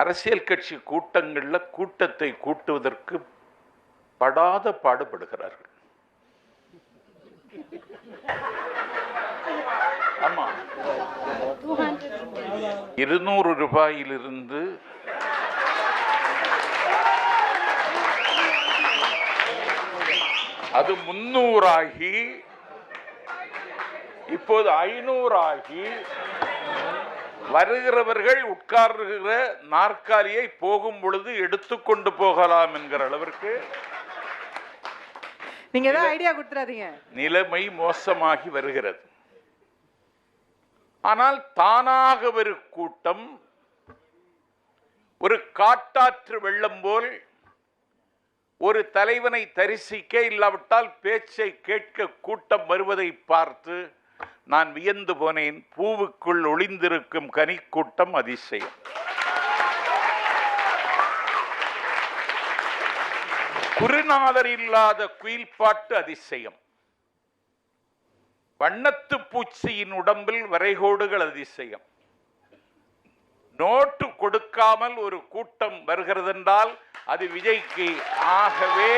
அரசியல் கட்சி கூட்டங்களில் கூட்டத்தை கூட்டுவதற்கு படாத பாடுபடுகிறார்கள். ஆமா. இருநூறு ரூபாயிலிருந்து அது முன்னூறாகி இப்போது ஐநூறாகி வருகிறவர்கள் உட்கார்கிற நாற்காலியை போகும் பொழுது எடுத்துக்கொண்டு போகலாம் என்கிற அளவிற்கு நீங்க ஏதாவது ஐடியா கொடுத்துறாதீங்க நிலைமை மோசமாகி வருகிறது. ஆனால் தானாக ஒரு கூட்டம் ஒரு காட்டாற்று வெள்ளம் போல் ஒரு தலைவனை தரிசிக்க இல்லாவிட்டால் பேச்சை கேட்க கூட்டம் வருவதை பார்த்து நான் வியந்து போனேன். பூவுக்குள் ஒளிந்திருக்கும் கனிக்கூட்டம் அதிசயம். குருநாதர் இல்லாத குயில்பாட்டு அதிசயம். வண்ணத்து பூச்சியின் உடம்பில் வரைகோடுகள் அதிசயம். நோட்டு கொடுக்காமல் ஒரு கூட்டம் வருகிறதென்றால் அது விஜய்க்கு ஆகவே